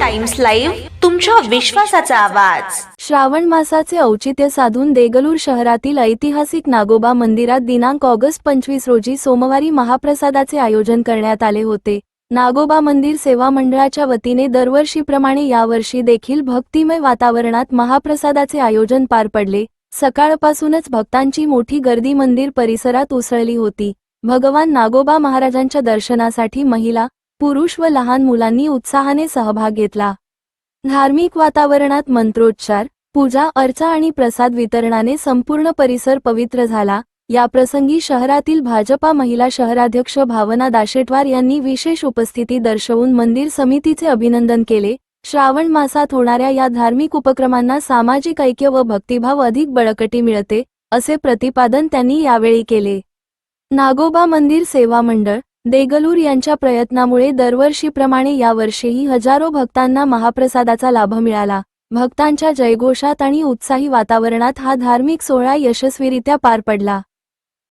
Times live तुमच्या विश्वासाचा आवाज. श्रावण मासाचे औचित्य साधून देगलूर शहरातील ऐतिहासिक नागोबा मंदिरात दिनांक ऑगस्ट पंचवीस रोजी सोमवारी महाप्रसादाचे आयोजन करण्यात आले होते. नागोबा मंदिर सेवा मंडळाच्या वतीने दरवर्षीप्रमाणे यावर्षी देखील भक्तिमय वातावरणात महाप्रसादाचे आयोजन पार पडले. सकाळपासूनच भक्तांची मोठी गर्दी मंदिर परिसरात उसळली होती. भगवान नागोबा महाराजांच्या दर्शनासाठी महिला पुरुष व लहान मुलांनी उत्साहाने सहभाग घेतला. धार्मिक वातावरणात मंत्रोच्चार पूजा अर्चा आणि प्रसाद वितरणाने संपूर्ण परिसर पवित्र झाला. या प्रसंगी शहरातील भाजपा महिला शहराध्यक्ष भावना दाशेटवार यांनी विशेष उपस्थिती दर्शवून मंदिर समितीचे अभिनंदन केले. श्रावण मासात होणाऱ्या या धार्मिक उपक्रमांना सामाजिक ऐक्य व भक्तिभाव अधिक बळकटी मिळते असे प्रतिपादन त्यांनी यावेळी केले. नागोबा मंदिर सेवा मंडळ देगलूर यांच्या प्रयत्नामुळे दरवर्षीप्रमाणे यावर्षीही हजारो भक्तांना महाप्रसादाचा लाभ मिळाला. भक्तांच्या जयघोषात आणि उत्साही वातावरणात हा धार्मिक सोहळा यशस्वीरित्या पार पडला.